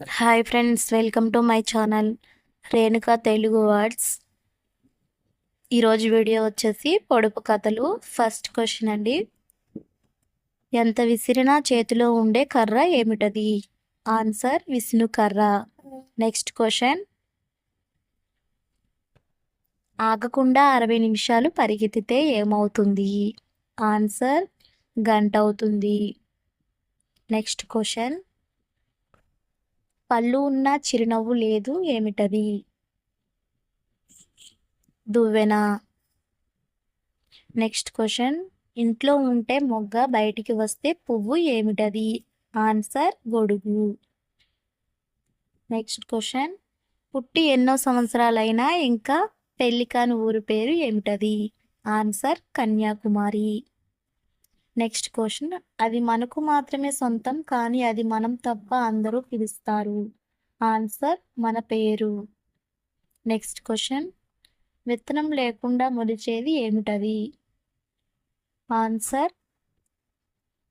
Hi friends welcome to my channel Renuka Telugu words ఈరోజు video వచ్చేసి పొడుపు కథలు. ఫస్ట్ క్వశ్చన్ అండి. ఎంత విసిరినా చేతిలో ఉండే కర్ర ఏమిటది? ఆన్సర్ విష్ణు కర్ర. నెక్స్ట్ క్వశ్చన్ ఆగకుండా అరవై నిమిషాలు పరిగెత్తితే ఏమవుతుంది? ఆన్సర్ గంట అవుతుంది. నెక్స్ట్ క్వశ్చన్ పళ్ళు ఉన్న చిరునవ్వు లేదు ఏమిటది? దువ్వెన. Next question. ఇంట్లో ఉంటే మొగ్గ బయటికి వస్తే పువ్వు ఏమిటది? ఆన్సర్ గొడుగు. Next question. పుట్టి ఎన్నో సంవత్సరాలైనా ఇంకా పెళ్ళి కాని ఊరు పేరు ఏమిటది? ఆన్సర్ కన్యాకుమారి. నెక్స్ట్ క్వశ్చన్ అది మనకు మాత్రమే సొంతం కానీ అది మనం తప్ప అందరూ పిలుస్తారు. ఆన్సర్ మన పేరు. నెక్స్ట్ క్వశ్చన్ విత్తనం లేకుండా మొలిచేది ఏమిటది? ఆన్సర్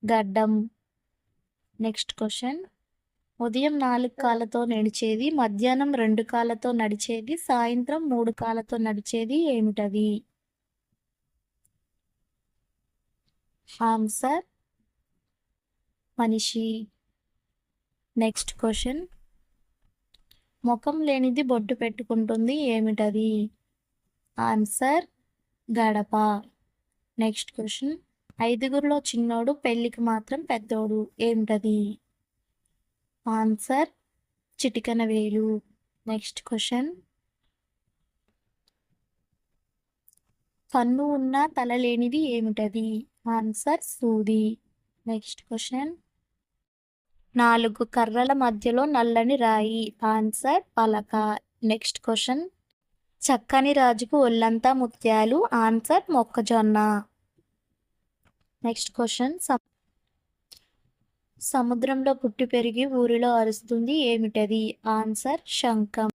గడ్డం. నెక్స్ట్ క్వశ్చన్ ఉదయం నాలుగు కాళ్ళతో నడిచేది మధ్యాహ్నం రెండు కాళ్ళతో నడిచేది సాయంత్రం మూడు కాళ్ళతో నడిచేది ఏమిటది? ఆన్సర్ మనిషి. నెక్స్ట్ క్వశ్చన్ ముఖం లేనిది బొట్టు పెట్టుకుంటుంది ఏమిటది? ఆన్సర్ గడప. నెక్స్ట్ క్వశ్చన్ ఐదుగురిలో చిన్నోడు పెళ్ళికి మాత్రం పెద్దోడు ఏమిటది? ఆన్సర్ చిటికన వేలు. నెక్స్ట్ క్వశ్చన్ కన్ను ఉన్న తల లేనిది ఏమిటది? ఆన్సర్ సూది. Next question. నాలుగు కర్రల మధ్యలో నల్లని రాయి. ఆన్సర్ పలక. Next question. చక్కని రాజుకు ఒళ్ళంతా ముత్యాలు. ఆన్సర్ మొక్కజొన్న. Next question. సముద్రంలో పుట్టి పెరిగి ఊరిలో అరుస్తుంది ఏమిటది? ఆన్సర్ శంఖం.